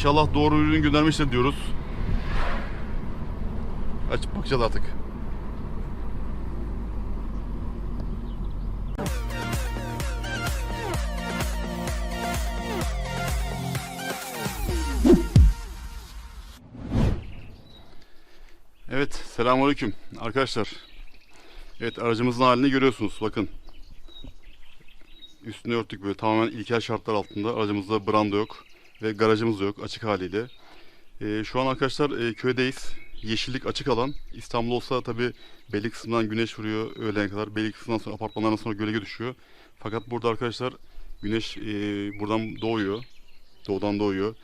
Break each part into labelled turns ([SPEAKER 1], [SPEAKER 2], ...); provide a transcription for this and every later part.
[SPEAKER 1] İnşallah doğru ürün göndermiştir diyoruz. Açıp bakacağız artık. Evet, selamünaleyküm arkadaşlar. Evet, aracımızın halini görüyorsunuz. Bakın. Üstünü örttük böyle tamamen ilkel şartlar altında. Aracımızda branda yok ve garajımız yok açık haliyle. Ee, şu an arkadaşlar e, köydeyiz. Yeşillik açık alan. İstanbul olsa tabi belli kısmından güneş vuruyor öğlene kadar. Belli kısmından sonra apartmanlardan sonra gölge düşüyor. Fakat burada arkadaşlar güneş e, buradan doğuyor. Doğudan doğuyor.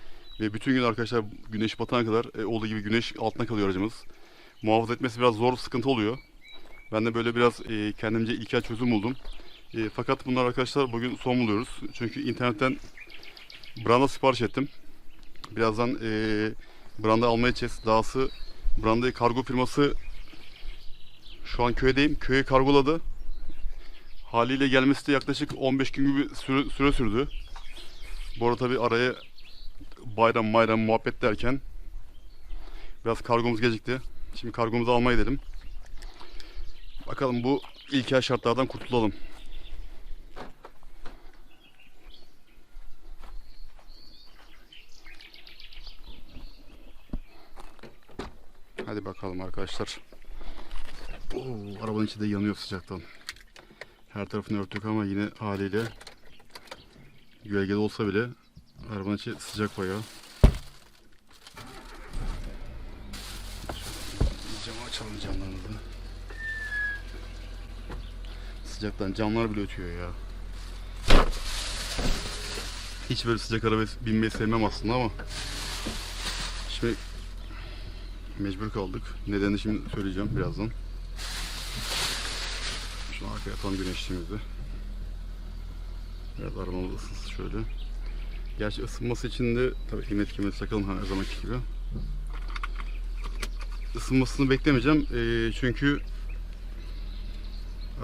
[SPEAKER 1] Ve bütün gün arkadaşlar güneş batana kadar e, olduğu gibi güneş altına kalıyor aracımız. Muhafaza etmesi biraz zor, sıkıntı oluyor. Ben de böyle biraz e, kendimce ilkel çözüm buldum. E, fakat bunlar arkadaşlar bugün son buluyoruz. Çünkü internetten branda sipariş ettim. Birazdan e, branda almaya gideceğiz. Dahası brandayı kargo firması şu an köydeyim. Köye kargoladı. Haliyle gelmesi de yaklaşık 15 gün gibi süre, süre sürdü. Bu arada tabi araya bayram bayram muhabbet derken biraz kargomuz gecikti. Şimdi kargomuzu almaya gidelim. Bakalım bu ilkel şartlardan kurtulalım. Hadi bakalım arkadaşlar. Oo, arabanın içi de yanıyor sıcaktan. Her tarafını örttük ama yine haliyle gölgede olsa bile arabanın içi sıcak bayağı. Camı açalım camlarımızı. Sıcaktan camlar bile ötüyor ya. Hiç böyle sıcak araba binmeyi sevmem aslında ama şimdi mecbur kaldık. Nedenini şimdi söyleyeceğim birazdan. Şunu arkaya atalım güneşliğimizi. Biraz arabamız ısınsın şöyle. Gerçi ısınması için de tabii emniyet kemerimizi takalım her zamanki gibi. Isınmasını beklemeyeceğim Ee, çünkü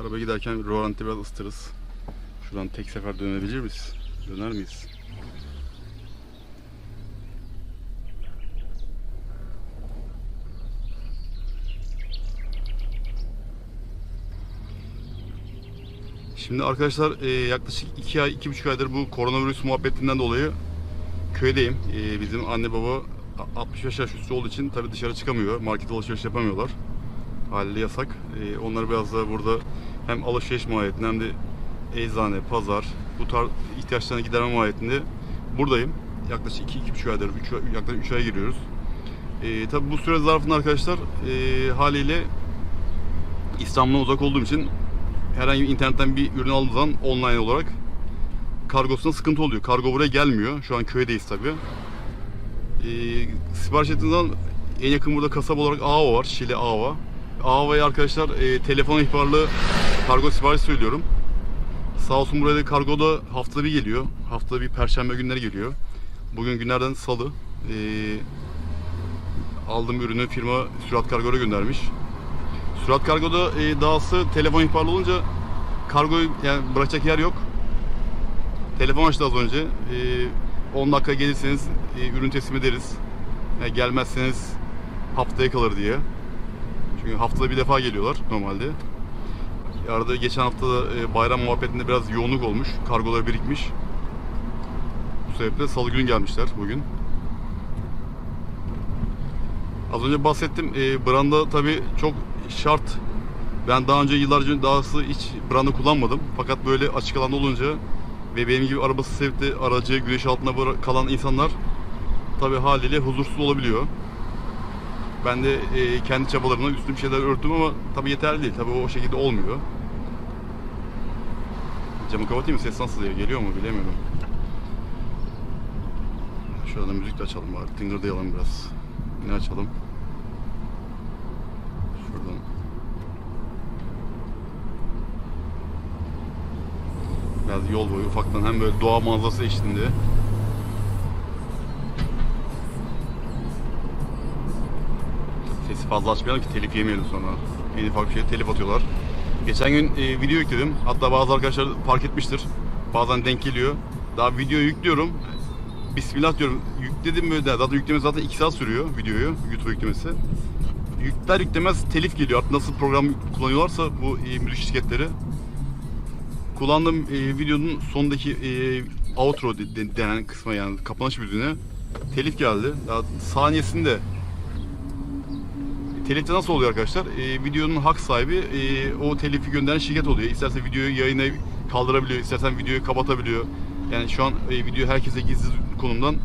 [SPEAKER 1] araba giderken rolanti biraz ısıtırız. Şuradan tek sefer dönebilir miyiz? Döner miyiz? Şimdi arkadaşlar e, yaklaşık 2 ay, 2,5 aydır bu koronavirüs muhabbetinden dolayı köydeyim. E, bizim anne baba 65 yaş üstü olduğu için tabii dışarı çıkamıyor. Market alışveriş yapamıyorlar. Haliyle yasak. E, onları biraz da burada hem alışveriş mahiyetinde hem de eczane, pazar, bu tarz ihtiyaçlarını giderme mahiyetinde buradayım. Yaklaşık 2-2,5 aydır, 3, yaklaşık 3 aya giriyoruz. E, tabii bu süre zarfında arkadaşlar e, haliyle İstanbul'dan uzak olduğum için herhangi bir internetten bir ürün aldığım zaman online olarak kargosuna sıkıntı oluyor. Kargo buraya gelmiyor. Şu an köydeyiz tabi. Ee, sipariş ettiğiniz en yakın burada kasaba olarak Ağava var. Şile Ağava. Ağava'ya arkadaşlar e, telefon ihbarlı kargo sipariş söylüyorum. Sağ olsun buraya da kargoda haftada bir geliyor. Haftada bir perşembe günleri geliyor. Bugün günlerden salı. Ee, aldığım ürünü firma Sürat Kargo'ya göndermiş. Sürat Kargo'da e, dahası telefon ihbarlı olunca kargoyu yani bırakacak yer yok. Telefon açtı az önce. E, 10 dakika gelirseniz e, ürün teslim ederiz. Yani gelmezseniz haftaya kalır diye. Çünkü haftada bir defa geliyorlar normalde. Arada geçen hafta da e, bayram muhabbetinde biraz yoğunluk olmuş. Kargolar birikmiş. Bu sebeple salı günü gelmişler bugün. Az önce bahsettim. E, branda tabi çok şart. Ben daha önce yıllarca dahası hiç branda kullanmadım. Fakat böyle açık alanda olunca ve benim gibi arabası sevip de aracı güneş altında kalan insanlar tabi haliyle huzursuz olabiliyor. Ben de e, kendi çabalarımla üstüm şeyler örttüm ama tabi yeterli değil. Tabi o şekilde olmuyor. Camı kapatayım mı? Ses nasıl geliyor mu bilemiyorum. Şurada müzik de açalım bari. Tıngırdayalım biraz. Ne açalım? Şuradan. Biraz yol boyu ufaktan hem böyle doğa manzarası eşliğinde. Sesi fazla açmayalım ki telif yemeyelim sonra. En ufak bir şey telif atıyorlar. Geçen gün e, video yükledim. Hatta bazı arkadaşlar fark etmiştir. Bazen denk geliyor. Daha video yüklüyorum. Bismillah diyorum. Yükledim böyle de. Zaten yükleme zaten 2 saat sürüyor videoyu. YouTube yüklemesi. Yükler yüklemez telif geliyor. Artık nasıl program kullanıyorlarsa bu e, müzik şirketleri. Kullandığım e, videonun sondaki e, outro de- de- denen kısma yani kapanış müziğine telif geldi. Daha saniyesinde Telif de nasıl oluyor arkadaşlar? E, videonun hak sahibi e, o telifi gönderen şirket oluyor. İsterse videoyu yayına kaldırabiliyor, istersen videoyu kapatabiliyor. Yani şu an e, video herkese gizli konumdan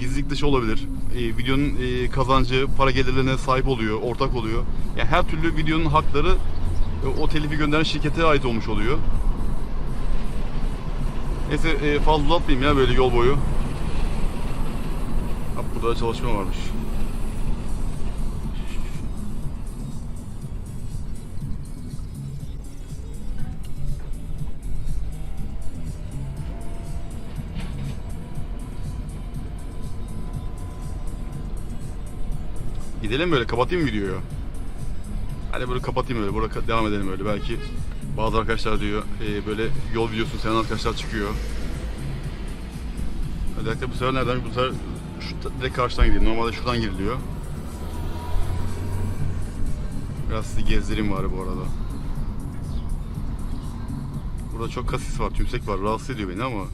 [SPEAKER 1] gizlilik dışı olabilir. E, videonun e, kazancı, para gelirlerine sahip oluyor, ortak oluyor. Yani her türlü videonun hakları e, o telifi gönderen şirkete ait olmuş oluyor. Neyse e, fazla uzatmayayım ya böyle yol boyu. Ha, burada da çalışma varmış. Gidelim böyle kapatayım videoyu. Hadi böyle kapatayım öyle. Burada devam edelim öyle. Belki bazı arkadaşlar diyor e, böyle yol videosu seven arkadaşlar çıkıyor. Özellikle bu sefer nereden? Bu sefer şu direkt karşıdan gidiyor. Normalde şuradan giriliyor. Biraz sizi gezdireyim bari bu arada. Burada çok kasis var, tümsek var. Rahatsız ediyor beni ama.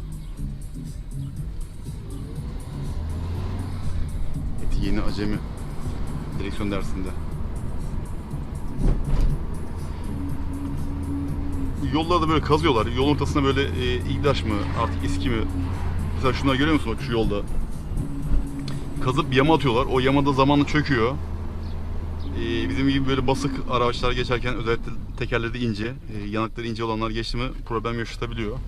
[SPEAKER 1] Eti yeni acemi. Direksiyon dersinde. Yollarda böyle kazıyorlar. Yol ortasına böyle e, İgdaş mı artık eski mi? Mesela şunları görüyor musun bak şu yolda? Kazıp yama atıyorlar. O yamada zamanla çöküyor. E, bizim gibi böyle basık araçlar geçerken özellikle tekerleri ince, e, yanakları ince olanlar geçti mi problem yaşatabiliyor.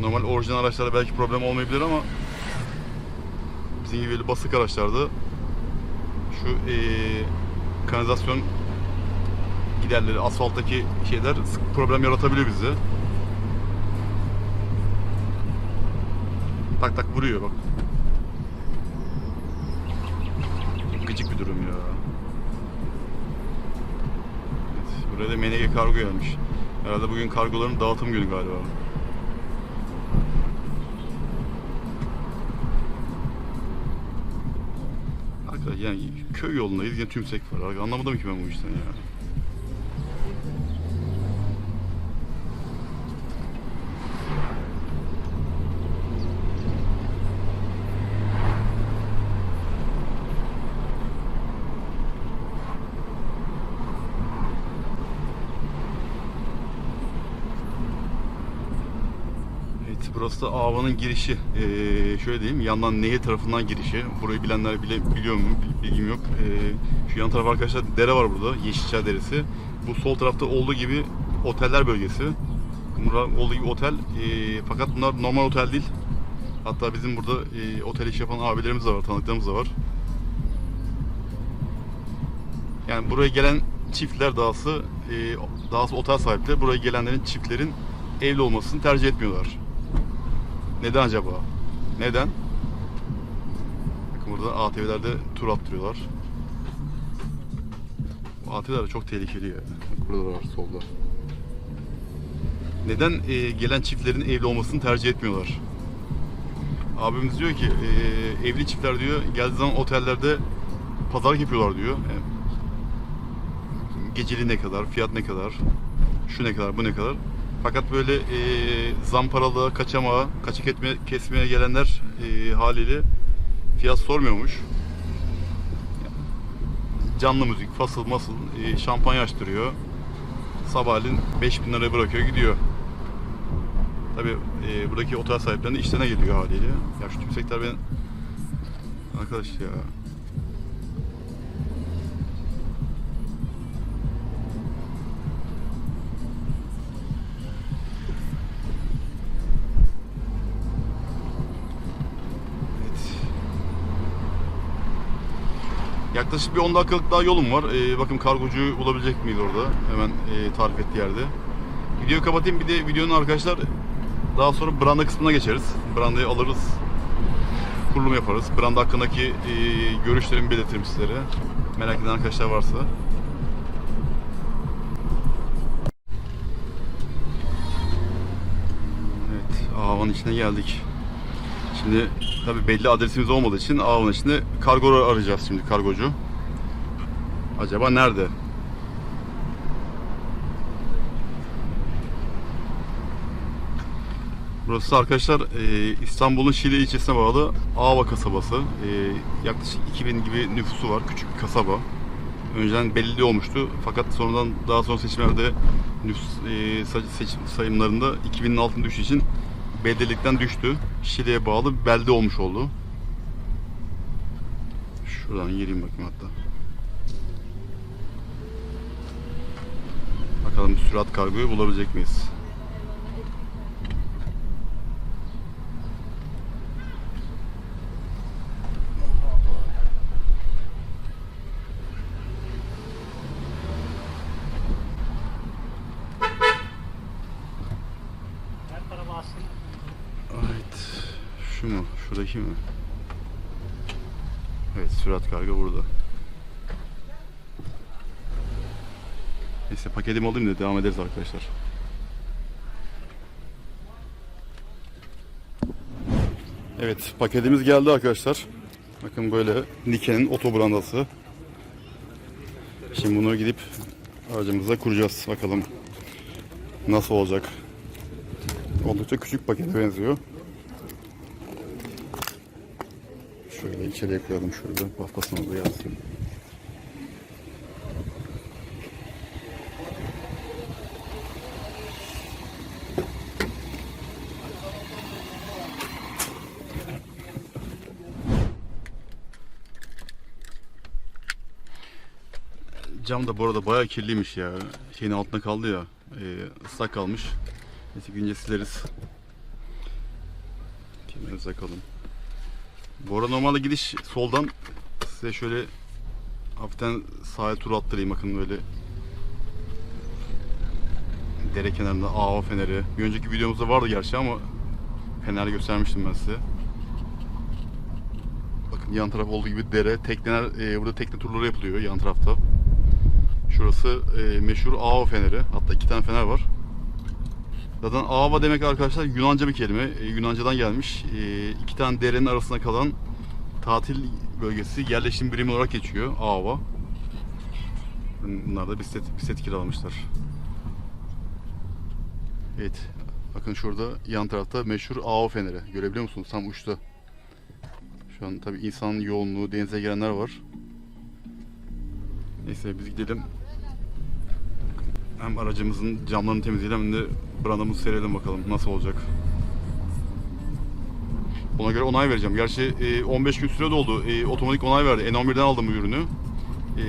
[SPEAKER 1] Normal orijinal araçlarda belki problem olmayabilir ama bizim gibi böyle basık araçlarda şu e, kanalizasyon giderleri, asfalttaki şeyler problem yaratabiliyor bize. Tak tak vuruyor bak. Gıcık bir durum ya. Evet, buraya da MNG kargo gelmiş. Herhalde bugün kargoların dağıtım günü galiba. Arkadaş yani köy yolundayız yine tümsek var. Anlamadım ki ben bu işten ya. Evet, burası da Ava'nın girişi. Ee, şöyle diyeyim, yandan nehir tarafından girişi. Burayı bilenler bile biliyor mu? Bil- Bilgim yok. Ee, şu yan taraf arkadaşlar dere var burada, Yeşilçay Deresi. Bu sol tarafta olduğu gibi oteller bölgesi. Burada olduğu gibi otel. Ee, fakat bunlar normal otel değil. Hatta bizim burada e, otel iş yapan abilerimiz de var, tanıdıklarımız da var. Yani buraya gelen çiftler dahası, e, dahası otel sahipleri buraya gelenlerin çiftlerin evli olmasını tercih etmiyorlar. Neden acaba? Neden? Bakın burada ATV'lerde tur attırıyorlar. Bu ATV'ler çok tehlikeli ya. Burada da var solda. Neden e, gelen çiftlerin evli olmasını tercih etmiyorlar? Abimiz diyor ki e, evli çiftler diyor geldiği zaman otellerde pazarlık yapıyorlar diyor. Yani geceli ne kadar, fiyat ne kadar, şu ne kadar, bu ne kadar. Fakat böyle e, zamparalığa, kaçamağa, kaçak etme, kesmeye gelenler e, haliyle fiyat sormuyormuş. Canlı müzik, fasıl masıl, e, şampanya açtırıyor. Sabahleyin 5000 liraya bırakıyor gidiyor. Tabi e, buradaki otel sahiplerinin işlerine geliyor haliyle. Ya şu tümsekler ben... Arkadaş ya... Yaklaşık bir 10 dakikalık daha yolum var. Ee, bakın kargocuyu bulabilecek miyiz orada? Hemen e, tarif ettiği yerde. Videoyu kapatayım. Bir de videonun arkadaşlar daha sonra branda kısmına geçeriz. Brandayı alırız. Kurulum yaparız. Branda hakkındaki e, görüşlerimi belirtirim sizlere. Merak eden arkadaşlar varsa. Evet, havanın içine geldik. Şimdi tabi belli adresimiz olmadığı için ağın içinde kargo arayacağız şimdi kargocu. Acaba nerede? Burası arkadaşlar e, İstanbul'un Şile ilçesine bağlı Ava kasabası. E, yaklaşık 2000 gibi nüfusu var. Küçük bir kasaba. Önceden belli olmuştu. Fakat sonradan daha sonra seçimlerde nüfus e, seçim sayımlarında 2000'in altına düştüğü için beldelikten düştü. Şile'ye bağlı belde olmuş oldu. Şuradan gireyim bakayım hatta. Bakalım sürat kargoyu bulabilecek miyiz?
[SPEAKER 2] Her tarafa aslında
[SPEAKER 1] Evet. Şu mi? Evet, sürat kargo burada. Neyse paketimi alayım da devam ederiz arkadaşlar. Evet, paketimiz geldi arkadaşlar. Bakın böyle Nike'nin otobrandası. Şimdi bunu gidip aracımıza kuracağız. Bakalım nasıl olacak. Oldukça küçük pakete benziyor. Şöyle içeriye koyalım şurada. Baftasını da yazsın. Cam da bu arada bayağı kirliymiş ya. Şeyin altında kaldı ya. E, ıslak kalmış. Neyse günce sileriz. Kemerimize takalım. Arada normalde gidiş soldan size şöyle hafiften sahil turu attırayım bakın böyle dere kenarında ağ feneri. Bir önceki videomuzda vardı gerçi ama fener göstermiştim ben size. Bakın yan taraf olduğu gibi dere, tekneler, e, burada tekne turları yapılıyor yan tarafta. Şurası e, meşhur Aava feneri. Hatta iki tane fener var. Zaten Aava demek arkadaşlar Yunanca bir kelime. E, Yunanca'dan gelmiş. E, iki tane derenin arasında kalan tatil bölgesi yerleşim birimi olarak geçiyor Aava. Bunlar da bisiklet, bisiklet kiralamışlar. Evet. Bakın şurada yan tarafta meşhur Aava feneri. Görebiliyor musunuz? Tam uçta. Şu an tabii insan yoğunluğu, denize girenler var. Neyse biz gidelim. Hem aracımızın camlarını temizleyelim hem de brandamızı serelim bakalım nasıl olacak. Ona göre onay vereceğim. Gerçi e, 15 gün süre doldu. E, otomatik onay verdi. N11'den aldım bu ürünü. E,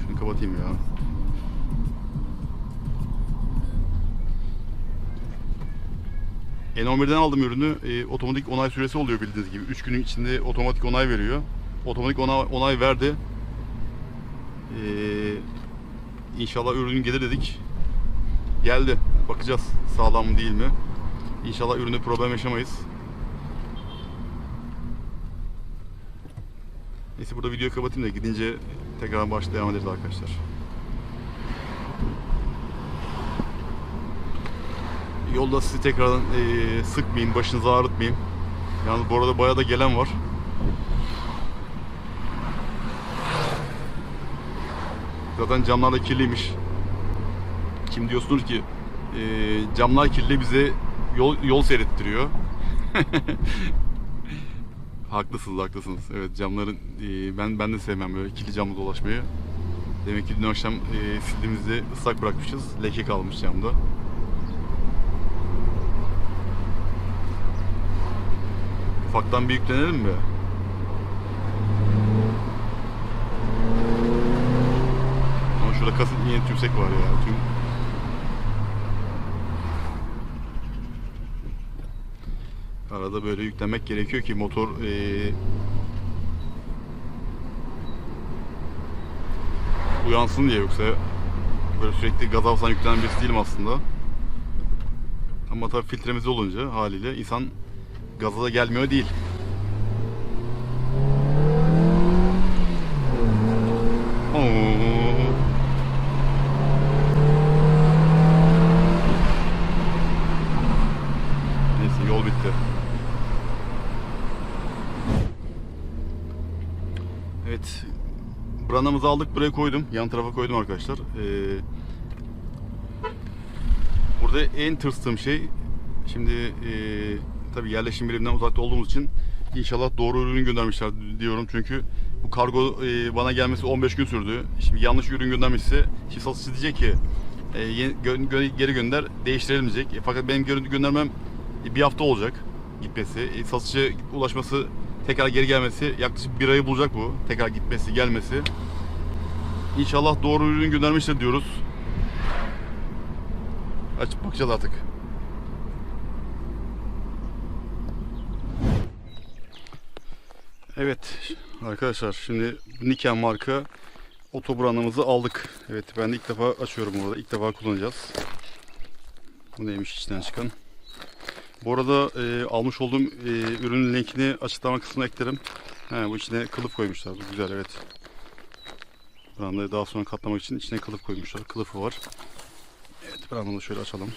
[SPEAKER 1] şunu kapatayım ya. N11'den aldım ürünü. E, otomatik onay süresi oluyor bildiğiniz gibi. 3 günün içinde otomatik onay veriyor. Otomatik onay, onay verdi. Ee, inşallah ürün gelir dedik. Geldi. Bakacağız sağlam mı değil mi. İnşallah üründe problem yaşamayız. Neyse burada videoyu kapatayım da gidince tekrar başta ederiz arkadaşlar. Yolda sizi tekrardan eee, sıkmayayım, başınızı ağrıtmayayım. Yalnız bu arada bayağı da gelen var. Zaten camlar da kirliymiş. Şimdi diyorsunuz ki e, camlar kirli bize yol, yol seyrettiriyor. haklısınız haklısınız. Evet camların e, ben ben de sevmem böyle kirli camla dolaşmayı. Demek ki dün akşam e, sildiğimizde ıslak bırakmışız. Leke kalmış camda. Ufaktan bir mi? Ama şurada kasıt yine tümsek var ya. Tüm... Arada böyle yüklemek gerekiyor ki motor eee, uyansın diye yoksa böyle sürekli gaz alsan yüklenen birisi değilim aslında. Ama tabii filtremiz olunca haliyle insan gaza da gelmiyor değil. Oo. Neyse yol bitti. Brandamızı aldık buraya koydum. Yan tarafa koydum arkadaşlar. Ee, burada en tırstığım şey şimdi e, tabi yerleşim biriminden uzakta olduğumuz için inşallah doğru ürün göndermişler diyorum. Çünkü bu kargo e, bana gelmesi 15 gün sürdü. Şimdi yanlış ürün göndermişse şimdi satıcı diyecek ki e, geri gönder değiştirelim diyecek. E, fakat benim gö- göndermem e, bir hafta olacak gitmesi. E, satıcı ulaşması tekrar geri gelmesi yaklaşık bir ayı bulacak bu. Tekrar gitmesi gelmesi. İnşallah doğru ürün göndermiştir diyoruz. Açıp bakacağız artık. Evet arkadaşlar şimdi Niken marka otobrandamızı aldık. Evet ben de ilk defa açıyorum burada. İlk defa kullanacağız. Bu neymiş içinden çıkan. Bu arada e, almış olduğum e, ürünün linkini açıklama kısmına eklerim. He, bu içine kılıf koymuşlar. Bu güzel evet. Brandayı daha sonra katlamak için içine kılıf koymuşlar. Kılıfı var. Evet brandamı da şöyle açalım.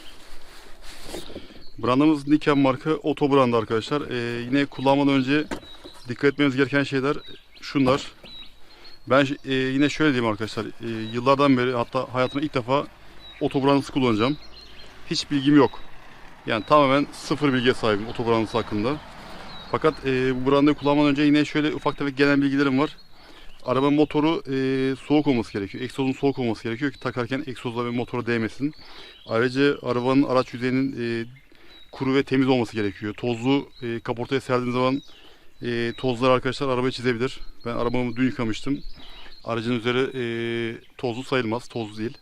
[SPEAKER 1] Brandamız Niken marka oto brandı arkadaşlar. E, yine kullanmadan önce dikkat etmemiz gereken şeyler şunlar. Ben e, yine şöyle diyeyim arkadaşlar. E, yıllardan beri hatta hayatımda ilk defa otobrandası kullanacağım. Hiç bilgim yok. Yani tamamen sıfır bilgiye sahibim otobrandası hakkında. Fakat e, bu brandayı kullanmadan önce yine şöyle ufak tefek genel bilgilerim var. Araba motoru e, soğuk olması gerekiyor. Egzozun soğuk olması gerekiyor ki takarken egzozla ve motora değmesin. Ayrıca arabanın araç yüzeyinin e, kuru ve temiz olması gerekiyor. Tozlu e, kaportaya serdiğiniz zaman e, tozlar arkadaşlar arabayı çizebilir. Ben arabamı dün yıkamıştım. Aracın üzeri e, tozlu sayılmaz. Tozlu değil.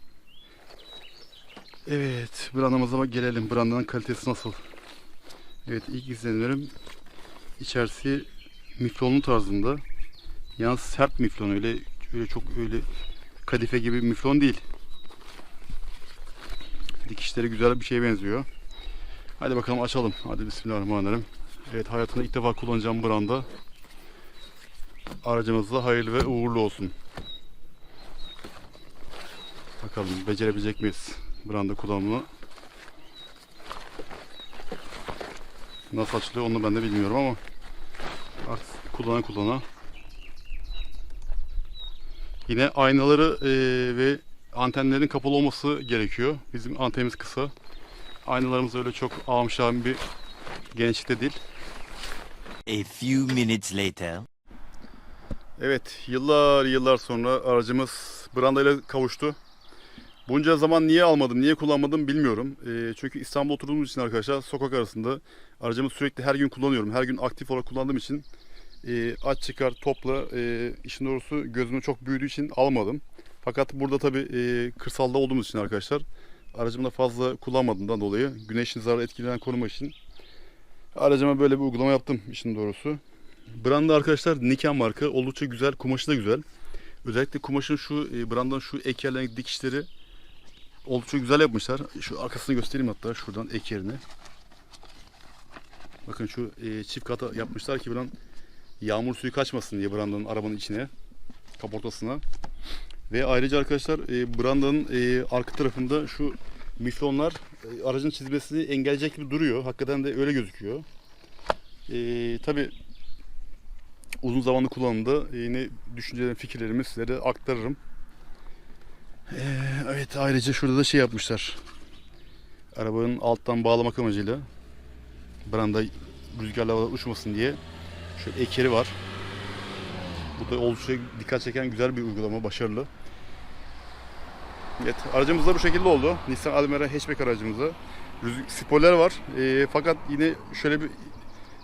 [SPEAKER 1] Evet, brandamıza gelelim. Brandanın kalitesi nasıl? Evet, ilk izlenimlerim içerisi miflonlu tarzında. Yalnız sert miflon öyle öyle çok öyle kadife gibi miflon değil. Dikişleri güzel bir şeye benziyor. Hadi bakalım açalım. Hadi bismillahirrahmanirrahim. Evet hayatımda ilk defa kullanacağım branda. Aracımızda hayırlı ve uğurlu olsun. Bakalım becerebilecek miyiz branda kullanımını. Nasıl açılıyor onu ben de bilmiyorum ama artık kullana kullana. Yine aynaları eee, ve antenlerin kapalı olması gerekiyor. Bizim antenimiz kısa. Aynalarımız öyle çok ağım bir genişlikte değil.
[SPEAKER 2] A few minutes later.
[SPEAKER 1] Evet, yıllar yıllar sonra aracımız brandayla kavuştu. Bunca zaman niye almadım, niye kullanmadım bilmiyorum. Ee, çünkü İstanbul'da oturduğumuz için arkadaşlar sokak arasında aracımı sürekli her gün kullanıyorum. Her gün aktif olarak kullandığım için e, aç çıkar topla e, işin doğrusu gözüme çok büyüdüğü için almadım. Fakat burada tabii e, kırsalda olduğumuz için arkadaşlar aracımda fazla kullanmadığımdan dolayı güneşin zararı etkilenen korumak için aracıma böyle bir uygulama yaptım işin doğrusu. Branda arkadaşlar Niken marka oldukça güzel. Kumaşı da güzel. Özellikle kumaşın şu e, brandanın şu ek dikişleri oldukça güzel yapmışlar. Şu arkasını göstereyim hatta şuradan ek yerini. Bakın şu e, çift kata yapmışlar ki buradan yağmur suyu kaçmasın diye brandanın arabanın içine, kaportasına. Ve ayrıca arkadaşlar e, brandanın e, arka tarafında şu miflonlar e, aracın çizmesini engelleyecek gibi duruyor. Hakikaten de öyle gözüküyor. E, tabii uzun zamanlı kullanımda yine düşüncelerimi, fikirlerimi sizlere aktarırım. Ee, evet ayrıca şurada da şey yapmışlar. Arabanın alttan bağlamak amacıyla branda rüzgarla uçmasın diye şöyle ekeri var. Bu da oldukça dikkat çeken güzel bir uygulama, başarılı. Evet, aracımız da bu şekilde oldu. Nissan Almera hatchback aracımızda. Spoiler var. Ee, fakat yine şöyle bir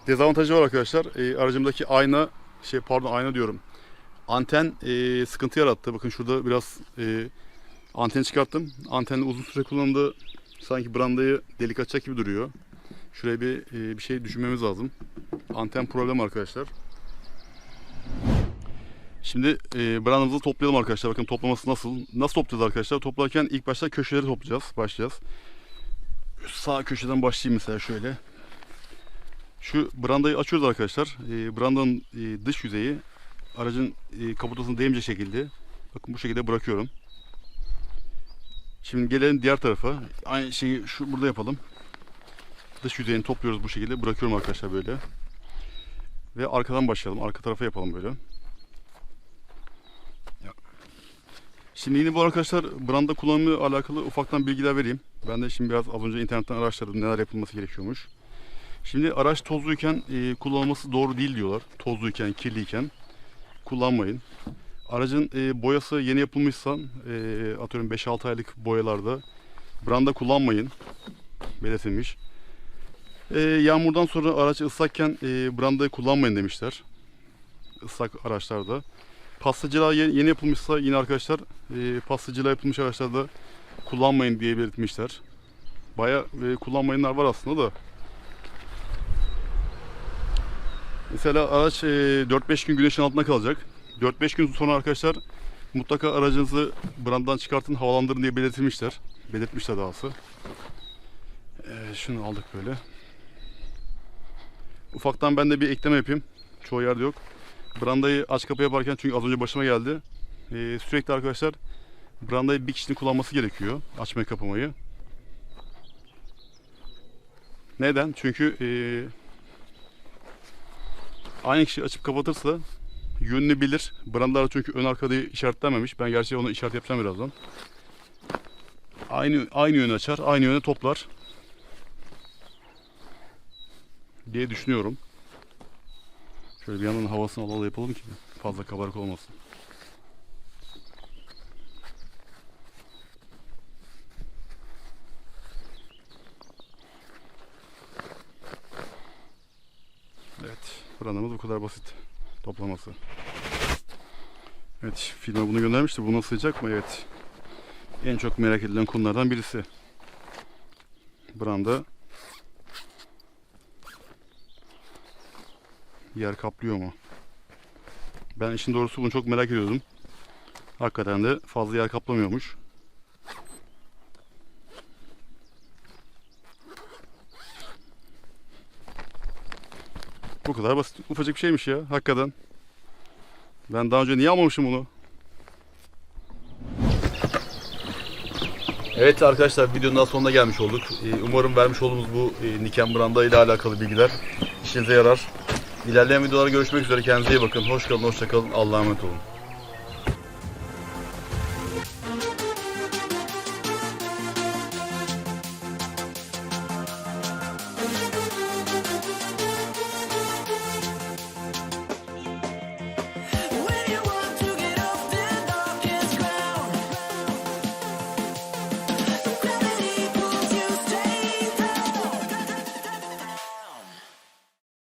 [SPEAKER 1] dezavantajı var arkadaşlar. Ee, aracımdaki ayna şey pardon ayna diyorum. Anten e, sıkıntı yarattı. Bakın şurada biraz e, anteni çıkarttım. Antenle uzun süre kullanımda sanki brandayı delik açacak gibi duruyor. Şuraya bir e, bir şey düşünmemiz lazım. Anten problem arkadaşlar. Şimdi e, brandamızı toplayalım arkadaşlar. Bakın toplaması nasıl? Nasıl toplayacağız arkadaşlar? Toplarken ilk başta köşeleri toplayacağız. Başlayacağız. Sağ köşeden başlayayım mesela şöyle. Şu brandayı açıyoruz arkadaşlar. E, brandanın e, dış yüzeyi aracın e, kaputasına değmeyecek şekilde bakın bu şekilde bırakıyorum. Şimdi gelelim diğer tarafa. Aynı şeyi şu burada yapalım. Dış yüzeyini topluyoruz bu şekilde. Bırakıyorum arkadaşlar böyle. Ve arkadan başlayalım. Arka tarafa yapalım böyle. Şimdi yine bu arkadaşlar branda kullanımı alakalı ufaktan bilgiler vereyim. Ben de şimdi biraz az önce internetten araştırdım neler yapılması gerekiyormuş. Şimdi araç tozluyken e, kullanılması doğru değil diyorlar. Tozluyken, kirliyken kullanmayın. Aracın e, boyası yeni yapılmışsa e, atıyorum 5-6 aylık boyalarda branda kullanmayın belirtilmiş. E, yağmurdan sonra araç ıslakken e, brandayı kullanmayın demişler. Islak araçlarda. Pastacılığa ye- yeni yapılmışsa yine arkadaşlar e, pastacılığa yapılmış araçlarda kullanmayın diye belirtmişler. Baya e, kullanmayanlar var aslında da. Mesela araç e, 4-5 gün güneşin altında kalacak. 4-5 gün sonra arkadaşlar mutlaka aracınızı brandan çıkartın havalandırın diye belirtilmişler. Belirtmişler dahası. E, şunu aldık böyle. Ufaktan ben de bir ekleme yapayım. Çoğu yerde yok. Brandayı aç kapı yaparken çünkü az önce başıma geldi. Ee, sürekli arkadaşlar brandayı bir kişinin kullanması gerekiyor. Açmayı kapamayı. Neden? Çünkü ee, aynı kişi açıp kapatırsa yönünü bilir. Brandalar çünkü ön arkada işaretlenmemiş. Ben gerçi onu işaret yapacağım birazdan. Aynı aynı yönü açar, aynı yöne toplar diye düşünüyorum. Şöyle bir yandan havasını alalı yapalım ki fazla kabarık olmasın. Evet, brandamız bu kadar basit toplaması. Evet, firma bunu göndermişti. Bu nasıl sığacak mı? Evet. En çok merak edilen konulardan birisi. Branda yer kaplıyor mu? Ben işin doğrusu bunu çok merak ediyordum. Hakikaten de fazla yer kaplamıyormuş. Kadar basit. Ufacık bir şeymiş ya. Hakikaten. Ben daha önce niye almamışım bunu? Evet arkadaşlar videonun daha sonuna gelmiş olduk. Ee, Umarım vermiş olduğumuz bu e, Niken Branda ile alakalı bilgiler işinize yarar. İlerleyen videolarda görüşmek üzere. Kendinize iyi bakın. Hoş kalın, hoşça kalın. Allah'a emanet olun.